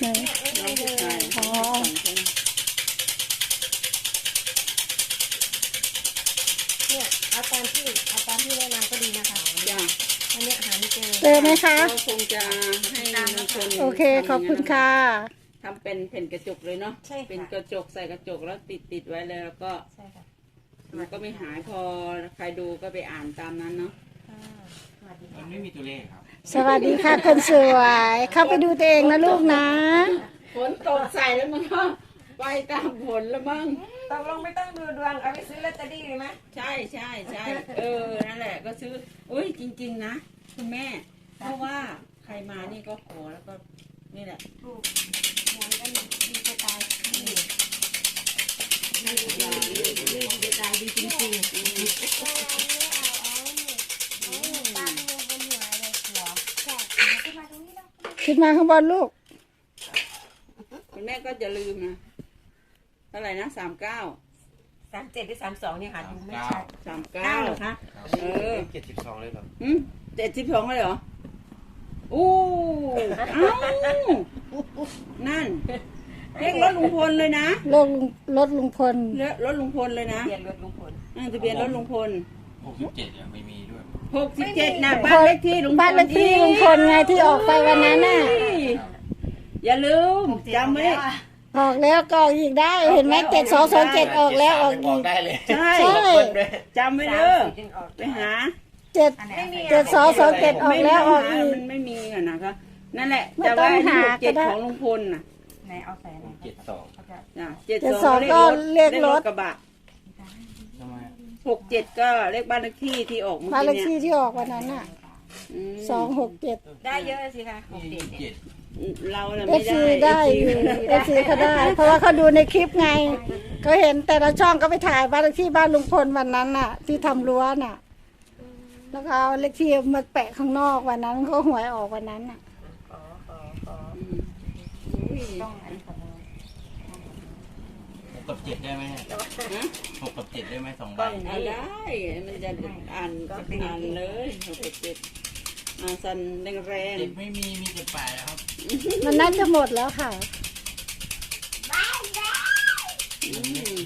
ไหนน้องผู้ชายอ๋อสองคนเนี่ยเอาตามที่เอาตามที่แนะนำก็ดีนะคะจ้ะอันเนี้ยหาไม่เจอเจอไหมคะ ก็คงจะให้ลุงพลโอเคขอบคุณค่ะ ทำเป็นแผ่นกระจกเลยเนาะใช่เป็นค่ะกระจกใส่กระจกแล้วติดติดไว้เลยแล้วก็ใช่ค่ะมันก็ไม่หายพอใครดูก็ไปอ่านตามนั้นเนาะค่ะสวัสดีมัค่ะนไม่มีตัวเลขครับ สวัสดีค่ะคนสวย เข้าไปดูตัวเองนะลูกนะ ฝนตกใส่แล้วมันก็ไปตามฝนแล้วมั้งตกลงไม่ต้องดูดวงเอาไปซื้อลอตเตอรี่เลยไหมใช่ใช่ใช่เออนั่นแหละก็ซื้ออุ้ยจริง ๆ นะคุณแม่ เพราะว่าใครมานี่ก็ขอแล้วก็นี่แหละถูกอย่างกันดีจะตายนี่ดีดี มาข้างบนลูก คุณแม่ก็จะลืมนะเท่าไหร่นะสามเก้าๆสามเจ็ดหรือสามสองเนี่ยค่ะดูไม่เก้าชัดสามเก้าเก้าเหรอคะเออเจ็ดสิบสองเลยเหรออืมเจ็ดสิบสองเลยเหรออู้เอ้านั่นเรียกรถลุงพลเลยนะรถลุงรถลุงพลเรียกรถลุงพลเลยนะเปลี่ยนรถลุงพลอ่าทะเบียนรถลุงพล หกสิบเจ็ดยังไม่มีด้วยหกสิบเจ็ดนะบ้านเลขที่ลุงพลบ้านเลขที่ลุงพลไงที่ออกไปวันนั้นน่ะ อย่าลืมจำไว้ออกแล้วก็ออกอีกได้เห็นไหมเจ็ดสองสองเจ็ดออกแล้วออกบอีอกกได้เลยใช่ใช่จำไว้สามเด้อสิบยังออกไปหาเจ็ดเจ็ดสองสองเจ็ดออกแล้วออกอีก มันไม่มีอะนะคะนั่นแหละไม่จะต้อว่างหาหกเจ็ดก็ได้ ของลุงพลน่ะไหนเอาใส่ไหนเจ็ดสองเขาจะจ้ะเจ็ดเจ็ดสสอองงเลก็ขเลขรถกระบะทำไม หกเจ็ดก็เลขบ้านเลขที่ที่ออกเมื่อบ้านเลกี้ขเนี่ยที่ที่ออกวันนั้นน่ะมสองหกเจ็ดได้เยอะสิคะหกยี่เจ็ดสิบเนี่ยเจ็ดเราน่ะเอไม่ฟได้ซีได้อยู่เอฟซีเขาได้ เพราะว่าเขาดูในคลิปไงเขาเห็นแต่ละช่องก็ไปถ่ายบ้านเลขที่บ้านลุงพลวันนั้นน่ะ ที่ทำรั้วน่ะ แล้วก็เอาเลขที่มาแปะข้างนอกวันนั้นเขาหวยออกวันนั้นน่ะ ขอขอขออืมอุ้ยต้องอันนี้ขอโทษห กกับเจ็ดได้ไหมเนี่ยฮะหกกับเจ็ดได้ไหมสองใบเอาได้ มันจะอ่านอ่านเลยหกเจ็ดอ่าสันแรงแรงเจ็ดไม่มี มีเจ็ดแปดนะครับ มันน่าจะหมดแล้วค่ะอืม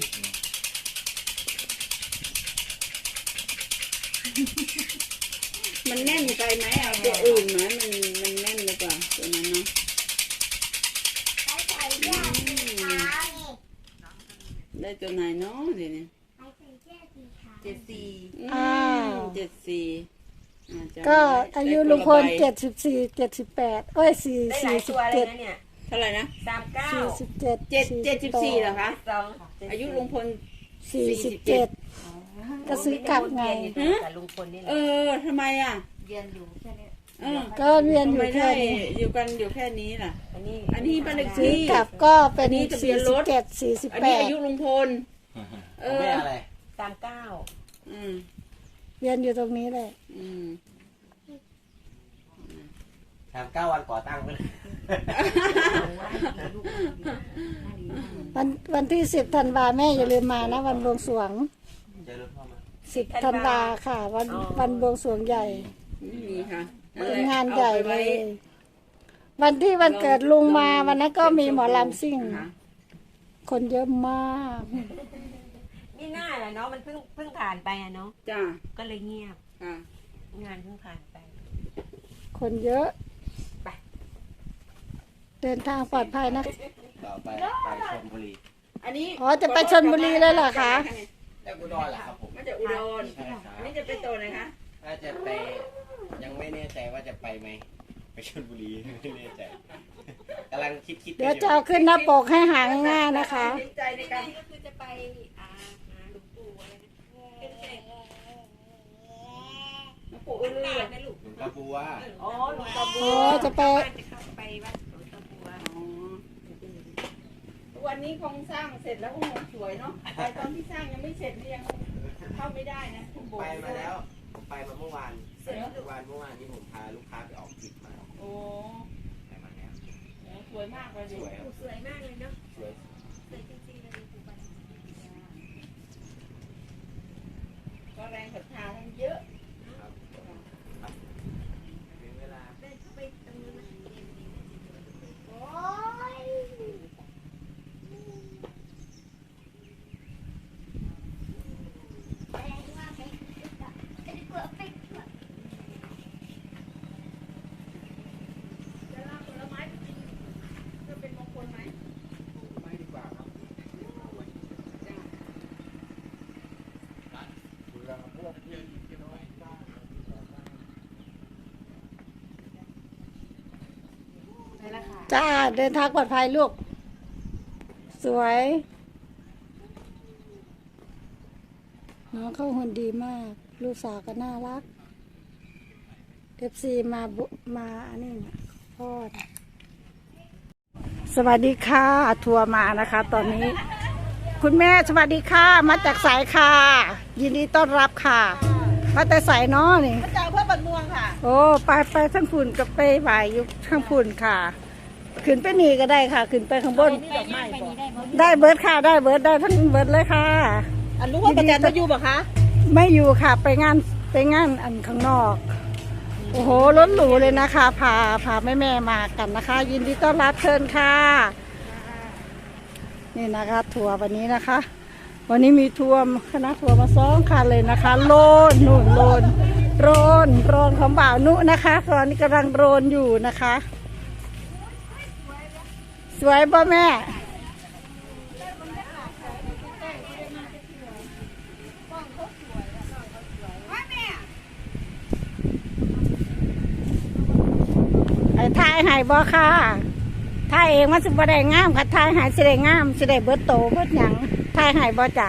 มันแน่นไปไหมเอาตัวอื่นไหมมันมันแน่นไปกว่าตัวนั้นเนาะ ได้ตัวไหนเนาะเดี๋ยวนี้เจ็ดสี่อ้าว เจ็ดสี่อ่าจำก็ได้อายุได้ลุงพลคนละใบเจ็ดสิบสี่เจ็ดสิบแปดเอ้ยสี่ได้หลาสี่ยสิตับวเลยเจ็ดนะเนี่ยเท่าไหร่นะสามเก้าสี่สิบเจ็ดเจ็ดเจ็ดสิบสี่เหรอคะ สองอายุลุงพล สี่สิบเจ็ดก็ซื้อกลับไงแต่ลุงพลนี่แหเอละอทำไมอะเรียนอยู่แค่เนี้ย เออก็เรียนอยู่ทำไมแค่ได้นี้อยู่กันอยู่แค่นี้ล่ะ อันนี้อันนี้บ้านเลขซื้อที่ กลับก็เป็นอันนี้ทะเบียสี่นรสิบถ เจ็ดสี่สิบอันแปนี้ดอายุลุงพล เออ ไม่อะไรสามเก้าอืมเรียนอยู่ตรงนี้เลยอืมสามเก้าวันก่อตั้งไปเลยวันวันที่สิบธันวาแม่อย่าลืมมานะ วันบวงสรวงเจอรถพ่อมาสิบธันวาค่ะ วันวันบวงสรวงใหญ่ไม่มีค่ะ เป็นงานใหญ่อาไปเลไว้ยวันที่วันเกิดลุงมาวันนั้นก็มีหมอลำซิ่งค่ะคนเยอะมาก นี่น่าแหละเนาะมันเพิ่งเพิ่งผ่านไปอะเนาะจ้าก็เลยเงียบค่ะงานเพิ่งผ่านไป คนเยอะ ไป เดินทางปลอดภัยนะ ต่อไปไปชลบุรีอันนี้อ๋อจะไปชลบุรีเลยเหรอคะ แต่อุดรแหละครับผมมาจากอุดรใช่ครัอันนี้บจะไปตัวไหนคะ ถ้าจะไป ยังไม่แน่ใจว่าจะไปไหมไปชลบุรีไม่แน่ใจกำลังคิดคิดเดี๋ยวจะเอาขึ้นหน้าปกให้หางง่ายนะคะ ตัดสินใจในการก็คือจะไปอ่าหาหลวงปู่อะไรนะเป็นเด็กมาปลูกเรื่อยนะลูกหลวงตาบัวอ๋อหลวงตาบัอ๋วอจะไปจะเข้าไปวัดหลวงตาบัวอ๋อวันนี้คงสร้างเสร็จแล้วก็คงสวยเนาะแต่ตอนที่สร้างยังไม่เสร็จเนี่ยยังเข้าไม่ได้นะคุณโบไปมาแล้วผมไปมาเมื่อวาน เมื่อวานเมื่อวานนี้ผมพาลูกค้าไปออกทริปมาโอ้ไปมาแล้วสวยมากเลยสดิวยครับสวยมากเลยเนาะสวยสวยจริงๆเลยหลวงปู่บันก็แรงศรัท จ้าเดินทางปลอดภัยลูก สวย น้องเข้าหุ่นดีมาก ลูกสาวก็น่ารักเอฟซีมาบุมาอันนี้นะพ่อสวัสดีค่ะ ทัวร์มานะคะ ตอนนี้ คุณแม่สวัสดีค่ะ มาจากสายค่ะ ยินดีต้อนรับค่ะมาแต่สายน้อนี่พระเจ้าเพื่อบันม่วงค่ะ โอ้ไปไปทั้งฝุ่นกับไปไหวอยู่ข้างฝุ่นค่ะ ขึ้นไปนี่ก็ได้ค่ะ ขึ้นไปข้างบนไปนี่ไปนี่ได้บ่ได้เบิร์ดค่ะ ได้เบิร์ดได้ทั้งเบิร์ดเลยค่ะ อันรู้ว่าประจันมาอยู่ปะคะ ไม่อยู่ค่ะไปงานไปงานอันข้างนอก โอ้โหรถหรูเลยนะคะพาพาแม่แม่ๆมากันนะคะ ยินดีต้อนรับเชิญค่ะ นี่นะคะ ทัวร์วันนี้นะคะ วันนี้มีทัวร์คณะทัวร์มาสองคันเลยนะคะ โลนนู่นโลนโรนโรนของบ่าวนุนะคะ ตอนนี้กำลังโรนอยู่นะคะ สวยป่ะแม่ไทายหายบ่ค่ะ ทายเองมันสิบ่ได้งามค่ะทายหายสิได้งามสิได้เบิดโตเบิดหยังทายหายบ่จ้ะ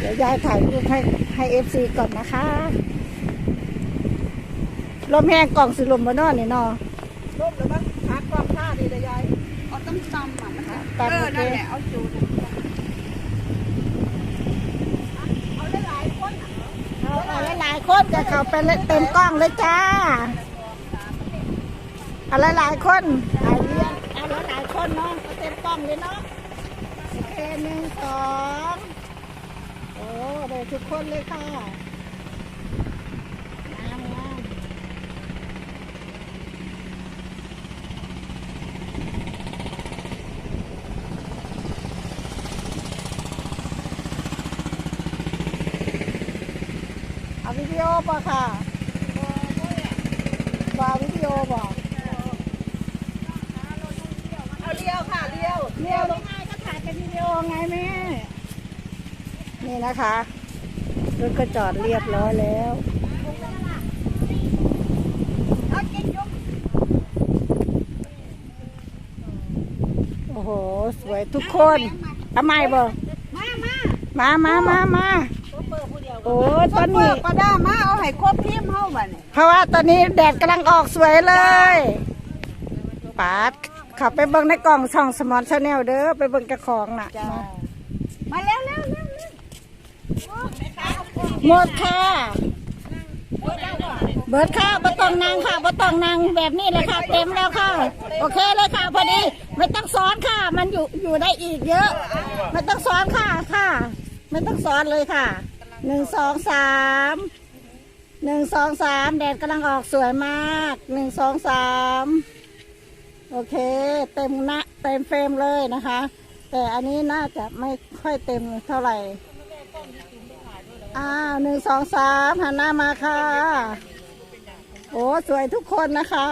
เดี๋ยวยายถ่ายรูปให้ให้เอฟซีก่อนนะคะ ลมแห้งกล่องสิลมบ่นอนนี่เนาะรูปหรือว่าหากล้องผ้าดีเลยยายเอาตั้มตั้มอะนะคะตามเออโอเคนั่นแหละเอาจูนเอาได้หลายคนอะเอาเอาหลายๆคนจะเข้าไปเลยเต็มกล้องเลยจ้า เอาหลายคนหลายเรียนเอาหลายคนเนาะเอาเต็มกล้องเลยเนาะโอเคหนึ่งสองโอ้ได้ทุกคนเลยค่ะงามงามเอาวิดีโอป่ะค่ะว่าวิดีโอบอก เอาเลี้ยวค่ะ เลี้ยวเรียวง่ายก็ถ่ายเป็นวิดีโอไงแม่ นี่นะคะรถก็จอดเรียบร้อยแล้วเอาเก่งยกโอ้โห สวยทุกคนทำไมบ่มามามามามามาเปิดผู้เดียวโอ้ยตอนนี้ก็ได้มาเอาให้ครบทีมเฮาบัดนี้เพราะว่าตอนนี้แดดกำลังออกสวยเลยปาด เขับไปเบิ่งในกล่องช่องสมอนชาแนลเด้อไปเบิ่งกระของน่ะ มามาแล้วแล้วแล้วแล้วหมดค่ะ เบิดค่ะบ่ต้องนางค่ะบ่ต้องนางแบบนี้เลยค่ะ เต็มแล้วค่ะ โอเคเลยค่ะพอดี ไม่ต้องซ้อนค่ะ มันอยู่อยู่ได้อีกเยอะ ไม่ต้องซ้อนค่ะค่ะ ไม่ต้องซ้อนเลยค่ะหนึ่งสองสามหนึ่งสองสามแดดกำลังออกสวยมากหนึ่งสองสาม โอเค เต็มหนะเต็มเฟรมเลยนะคะ แต่อันนี้น่าจะไม่ค่อยเต็มเท่าไหร่อ้าวหนึ่งสองสามหันหน้ามาค่ะ โอ้สวยทุกคนนะคะ